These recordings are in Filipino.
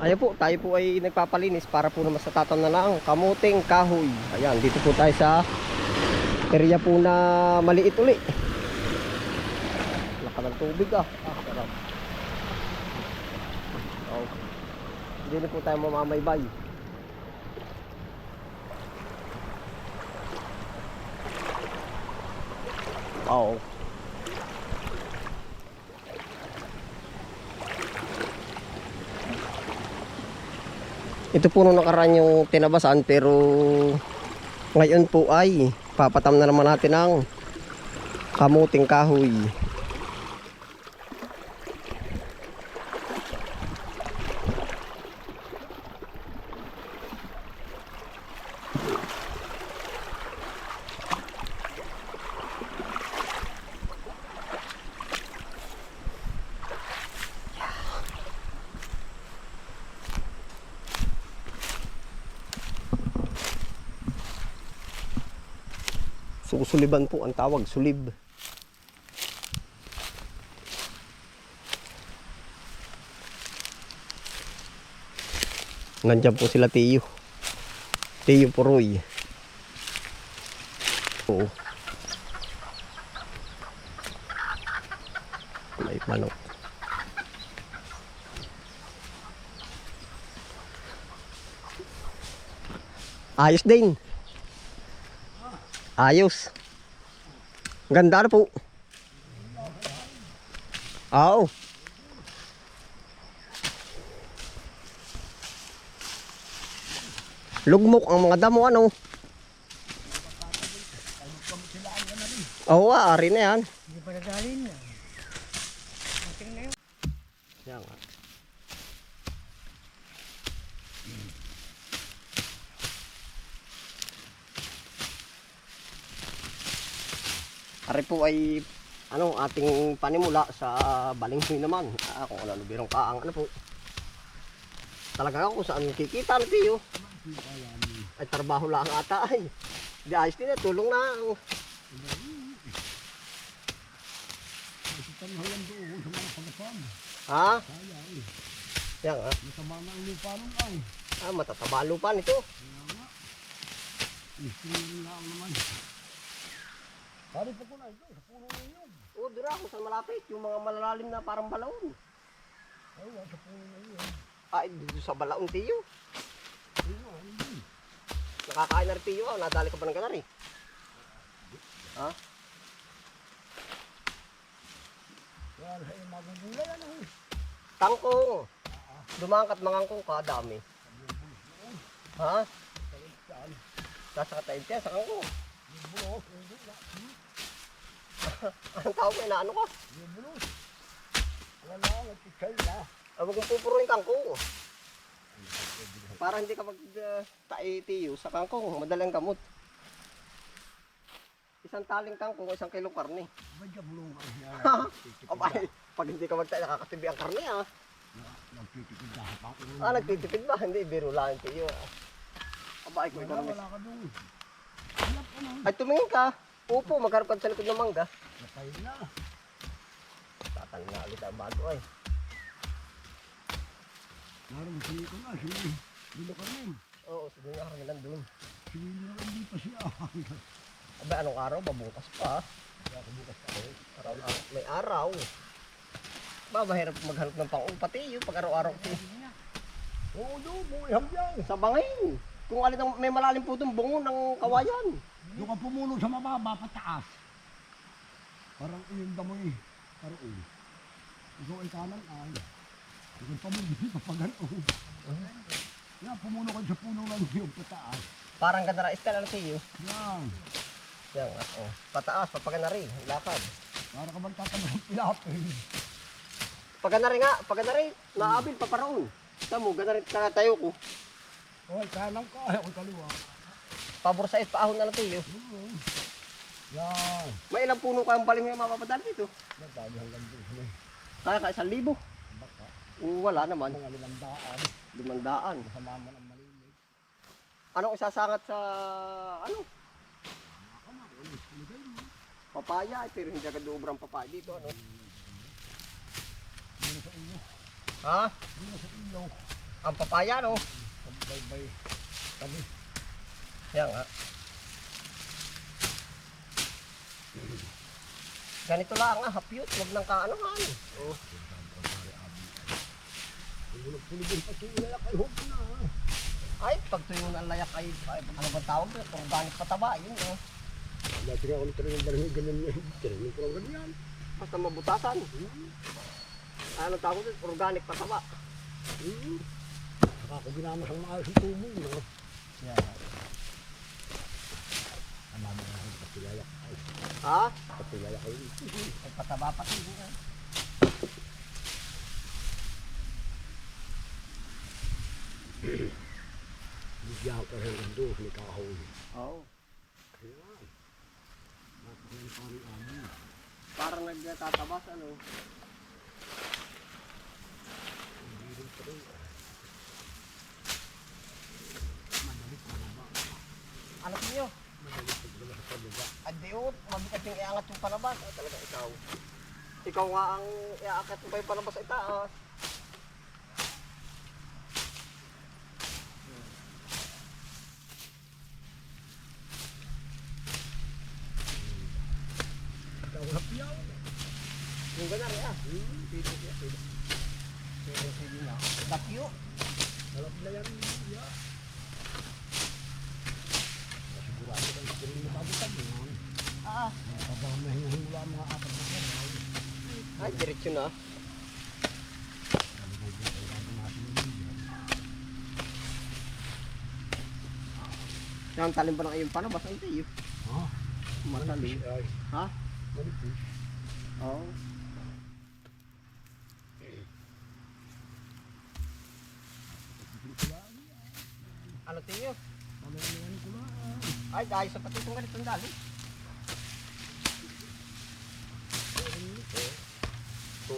Ayan po, tayo po ay nagpapalinis para po naman sa tataw na lang kamuting kahoy. Ayan, dito po tayo sa area po na maliit uli. Laka ng tubig ah. Ah, sarap. Oh. Hindi na po tayo mamamaybay. Oo. Ito po nung nakaraan yung tinabasan pero ngayon po ay papatam na naman natin ang kamuting kahoy. Susuliban po ang tawag, sulib. Nandiyan po sila Tiyo. Tiyo Puroy. Oo. May manok. Ayos din. Ayos. Ganda na po. Oo. Lugmok ang mga damo ano. Oo, ari na yan. Hindi pa nadalin na. Ating na yun. Yan nga. Ari po ay ano ating panimula sa balinghoy naman. Ah, kung ano birong kaang ano po. Talaga ako saan kikita na tiyo. Ay trabaho lang ata ay. Di ayos din na, tulong na. Pagapan. Ha? Eh. Yan ah. Masama na ang lupa nun ay. Ah, matataba lupa nito. Istingin lang naman. Pari pa ko na ito. Sa puno na yun. Oo, doon ako sa malapit. Yung mga malalalim na parang balaon. Ay, sa puno na yun. Ay, dito sa balaon, Tiyo. Ayun, hindi. Nakakain na rin, Tiyo. Ah. Nadali ka pa ng ganari. Ha? Kaya ay magugulay ano eh. Tangkong. Dumangkat mangangkong ka, dami. Ha? Saan? Sasakatayin siya sa kangkong. Yung na. Ang tao ko, inaano ka? Yung bulos. Wala nga. Nagkikay na. Ah, Huwag mong pupuruin kangkong. Para hindi ka mag-tae, Tiyo, sa kangkong. Madalang gamot. Isang taling kangkong, isang kilong karne. Badya bulong ang yan. Abay, pag hindi ka magtae, nakakatibi ang karne, ah. Nagtitipid na. Ah, nagtitipid ba? Hindi, biro lang Tiyo. ah. Abay, ko Wala, ikaw wala ka doon. Na. Ay, tumingin ka. Upo, magharap ka sa likod ng mangga. Napay na. Tatanong nga ulit ang bago ay. Naroon sili ko na. Sili. Bilo ka rin. Oo, sige nga kami nandun. Sili na hindi pa siya. Abay, anong araw? Babukas pa. Kaya bukas pa. Araw, araw. May araw. Ba, mahirap maghanap ng pang pati yung pag araw-araw ko. Oo, doon. Buhay hambyang. Sa bangin. Kung alin ang may malalim po itong bungo ng kawayan. Doon ka pumulo sa mababa, pataas. Parang iyong damoy. Parang ulo. Ikaw ay kanan ay. Ikaw pa mo, hindi ka pa gano'n. Yan, pumulo ka sa puno lang yung pataas. Parang ganda na istel ano siyo. Yan. Yan, oh. Pataas, papagan na rin. Lakad. Para ka bang tatanong ng pilapin. Pagka na rin nga, pagka na rin. Naabil, paparoon. Tamo, ganda rin tayo ko. Hoy, kanan ka, ayaw ko kaliwa. Pabor sa ahon na lang tiyo. Oo. Yan. May ilang puno kayong baling yung mapapadali dito. Nagdali hanggang doon. Kaya ka isang libo. Baka, wala naman. mga lilandaan. Lumandaan. Kasama mo ng malinis. Anong isasangat sa ano? Papaya, eh, pero hindi agad ubrang papaya dito, ano? Dito sa inyo. Ha? Dito sa inyo. Ang papaya, no? Bay-bay. Tabi. Yan nga. Ganito lang nga, hapyot. Huwag nang kaanohan. Oh. Ay na. Pag tuyo ng layak ay, ay ano ba tawag doon? Organic pataba, yun oh. Dati nga ako ng barangay, ganyan niya. Tiranin ko lang ganyan. Basta mabutasan. Ano tawag doon? Organic pataba. Hmm. Saka ako ginamit ang maayos ng tubo. No? Yan. Ang mama nga ako patilayak. Ay, Ha? patilayak ay. Ay, pataba pati. yun, ah. Bigyan ko rin ng doon ni kahoy. Oo. Kaya, napakain pa rin amin. Parang nagtatabas, ano? Ano mabigat yung palabas. Ay, talaga ikaw. Ikaw nga ang iaakit mo pa yung palabas sa itaas. Ikaw hapyaw. Yung ganar, ya. Pwede, pwede, pwede. Pwede, pwede na. Dakyo. Halap na yan. Ya. Sigurado ka na rin mababutan mo. Ah, Mula ang mga apat na kaya. ay, diretsyo na. Yung talim pa ng iyong palabas, ay tayo. Ha? Matalim. Ha? manipis. Oo. Ano tiyo? Pamamayan ko na. Ay, dahil sa pati itong ganitong dali.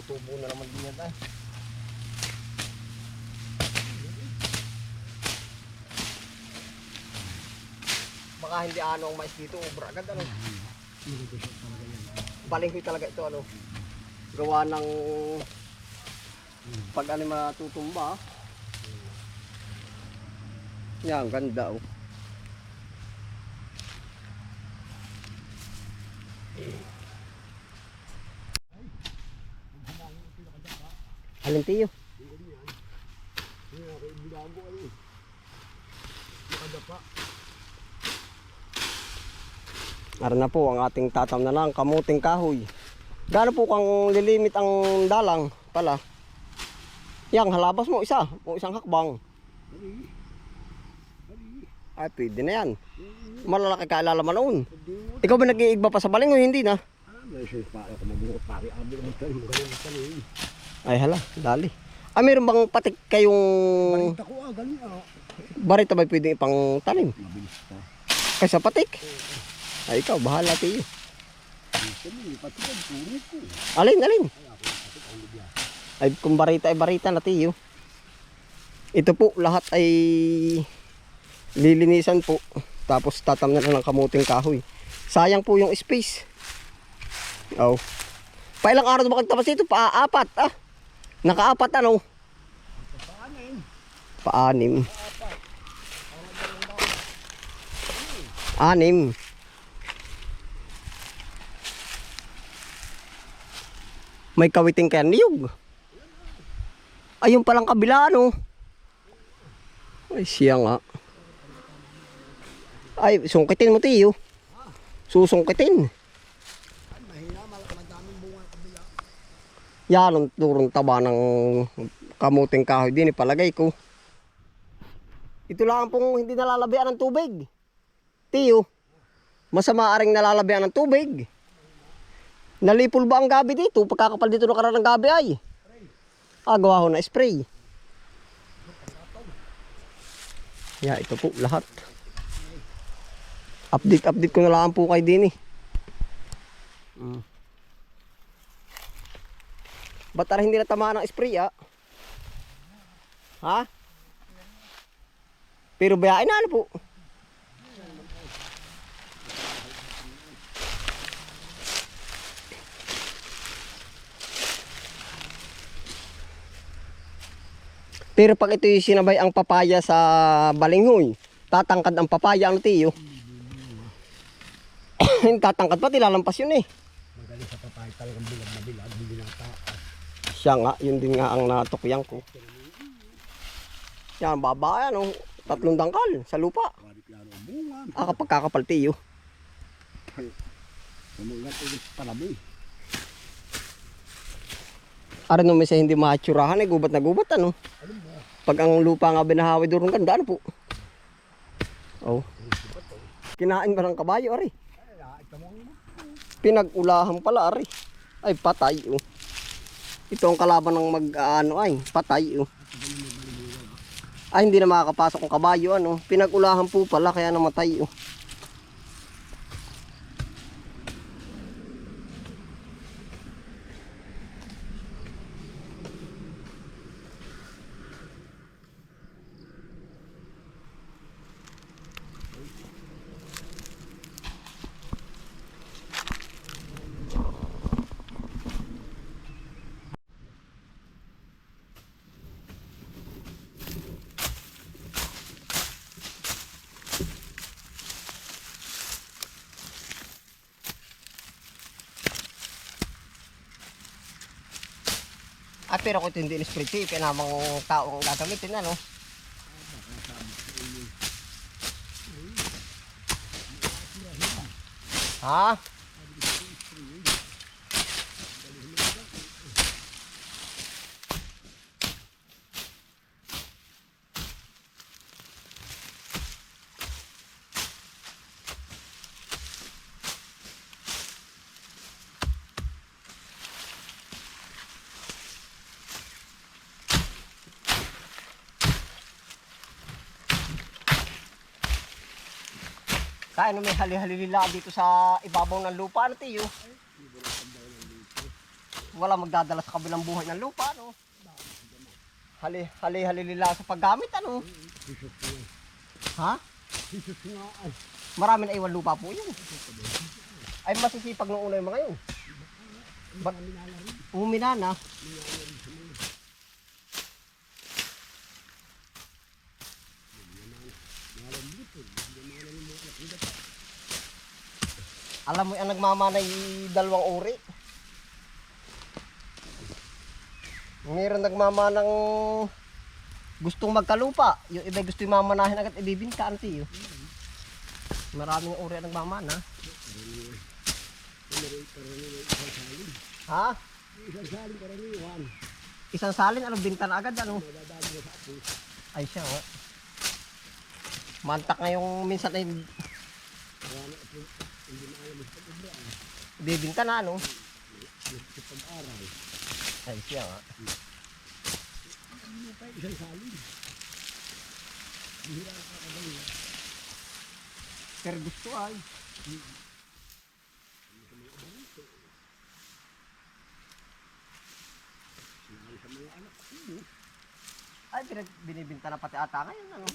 Tutubo na naman din yan tayo. Baka hindi ano ang mais dito, ubra agad ano. Balinghoy talaga ito ano. Gawa ng pag ano matutumba. Yan, ganda oh. Alin tiyo? Ara na po ang ating tatam na lang, kamuting kahoy. Gaano po kang lilimit ang dalang pala? Yang halabas mo isa, o isang hakbang. Ay, pwede na yan. Malalaki ka alalaman noon. Ikaw ba nag-iigba pa sa baling o hindi na? Na siya pa ako mabuot pare. Abi naman tayo. Ganun na tayo. Ay hala, dali. Ah, meron bang patik kayong Balita ko ah. Galing ah. barita ba pwedeng ipang tanim? Mabilis pa. Kaysa patik? Ay, ikaw, bahala tiyo. Sabi, pati ka turo ko. Alin, alin? Ay kung barita ay barita na tiyo. Ito po, lahat ay lilinisan po. Tapos tatam na lang ng kamuting kahoy. Sayang po yung space. Oh. Pailang araw na ba kagtabas dito? Paapat ah. Nakaapat ano? Paanin. Paanim. Anim. May kawiting kaya niyog. Ayun palang kabila ano. Ay siya nga. Ay, sungkitin mo tiyo. Susungkitin. Ay, Yan ang turong taba ng kamuting kahoy din ipalagay ko. Ito lang pong hindi nalalabian ng tubig. Tiyo, masama aring nalalabian ng tubig. Nalipol ba ang gabi dito? Pagkakapal dito ng karang gabi ay. Ah, gawa ho na spray. Yeah, ito po lahat. Update, update ko na lang po kay din eh. Mm. Ba't tara hindi natamaan ng spray ah? Ha? Pero bayain na ano po? Pero pag ito yung sinabay ang papaya sa balinghoy, tatangkad ang papaya, ano tiyo? tatangkad pa, tilalampas yun eh. Magaling sa papay talagang bilag na bilag, hindi na taas. Siya nga, yun din nga ang natukyan ko. Yan, baba yan, oh. tatlong dangkal sa lupa. Ah, kapag kakapal tiyo. Umulat ulit palabi. Aran naman sa hindi matsurahan eh, gubat na gubat ano. Pag ang lupa nga binahawi doon ganda, ano po? Oh. Kinain ba ng kabayo, ari? Ah, Pinag-ulahan pala, ari. Ay, patay, oh. Ito ang kalaban ng mag, ano, ay, patay, oh. Ay, hindi na makakapasok ang kabayo, ano. Pinag-ulahan po pala, kaya namatay, oh. Pero ito hindi in-spray ito, pinamang tao ang gagamitin, ano. Ha? Kaya may hali-halilila dito sa ibabaw ng lupa, ano tiyo? Wala magdadala sa kabilang buhay ng lupa, ano? Hali, hali-halilila sa paggamit, ano? Ha? Marami na iwan lupa po yun. Ay masisipag nung una yung mga yun. Ba't umina na? Alam mo yung nagmamanay dalawang uri. Meron nagmamanang gustong magkalupa. Yung iba gusto yung mamanahin agad ibibinta ang tiyo. Maraming uri ang nagmamana. Ha? Isang saling karaniwan. Isang salin, ano, binta na agad, ano? Ay siya, oh. Mantak nga yung minsan ay na hindi na alam sa pagkabraan. bibinta na, ano? Sa pag-aral. Ay siya, nga. Ano pa isang saling? Bihira ka kagaling. Pero gusto ay. Ay, pinag binibinta na pati ata ngayon, ano?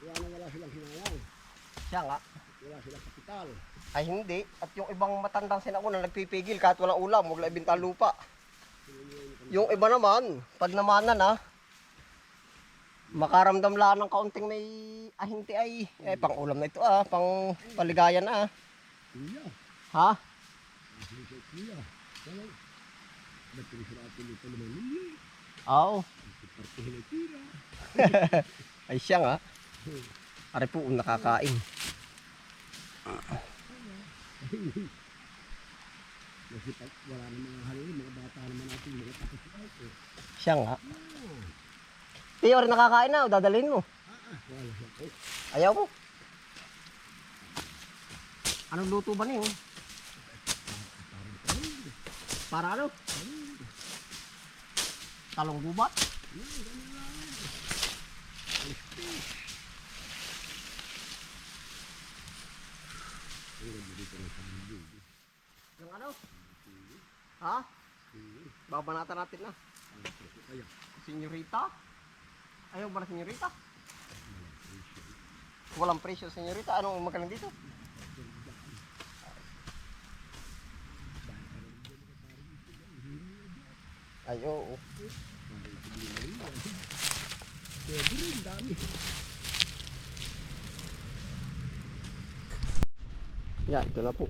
Kaya na wala silang hinayang. Siya nga. Wala silang kapital. Ay hindi. At yung ibang matandang sinauna nagpipigil kahit walang ulam, huwag lang ibinta lupa. Yung iba naman, pag namanan na, makaramdam lang ng kaunting may ahinti ay, eh, pang ulam na ito ah, pang paligaya na ah. Kuya. Ha? Kuya. Wala. Oo. Tira. Ay siya nga. Ari po, nakakain. Kasi pag wala na mga halil, mga bata naman natin, mga. Siya nga. Tiyo, rin nakakain na. Dadalhin mo. Ayaw mo. Anong luto ba niyo? Para ano? Talong gubat? Yung ano? Ha? Babanatan natin na. Senyorita? Ayaw ba na senyorita? Walang presyo, senyorita. Anong magaling dito? Ay, oo. Pwede rin, dami. Yan, ito na po.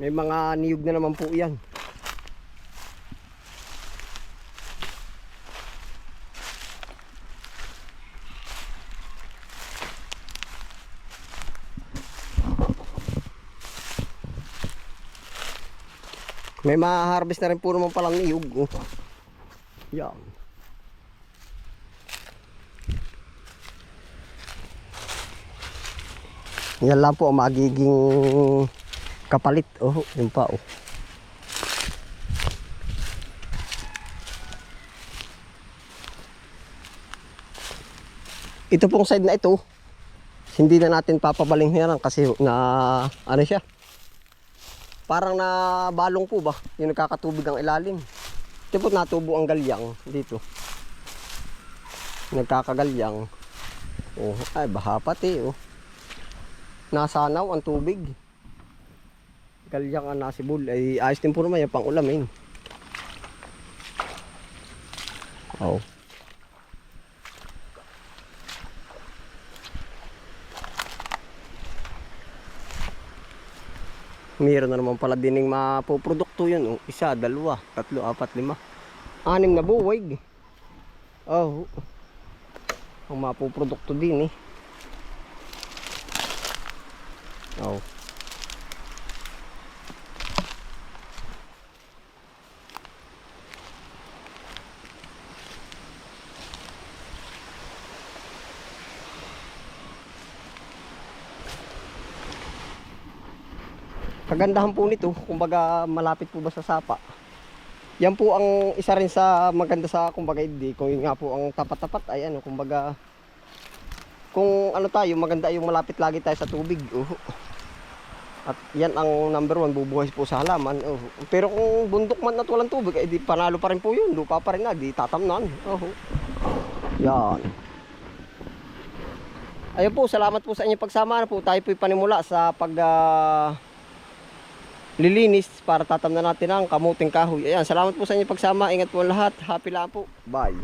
May mga niyog na naman po yan. May ma-harvest na rin po naman palang niyog. Oh. Yan. Yan lang po ang magiging kapalit. Oh, yun pa oh. Ito pong side na ito, hindi na natin papabaling yan kasi na ano siya. Parang na balong po ba? Yung nagkakatubig ang ilalim. Ito po natubo ang galyang dito. Nagkakagalyang. Oh, ay baha pati oh. Nasanaw ang tubig. Galyang ang nasibol. Ay ayos din po naman yung pang ulamin. Oh. Meron na naman pala dining mapuprodukto yun. Oh. Isa, dalawa, tatlo, apat, lima. Anim na buwig. Oh. Ang mapuprodukto din eh. Oh. Kagandahan po nito, kumbaga malapit po ba sa sapa. Yan po ang isa rin sa maganda sa kumbaga hindi. Kung yun nga po ang tapat-tapat ay ano, kumbaga kung ano tayo, maganda yung malapit lagi tayo sa tubig. Oh. At yan ang number one, bubuhay po sa halaman. Oh. Pero kung bundok man at walang tubig, ay di panalo pa rin po yun. Lupa pa rin na, di tatamnan. Oh. Yan. Ayun po, salamat po sa inyong pagsama na po. Tayo po panimula sa pag ah, lilinis para tatamnan natin ang kamuting kahoy. Ayan, salamat po sa inyong pagsama. Ingat po lahat. Happy lang po. Bye.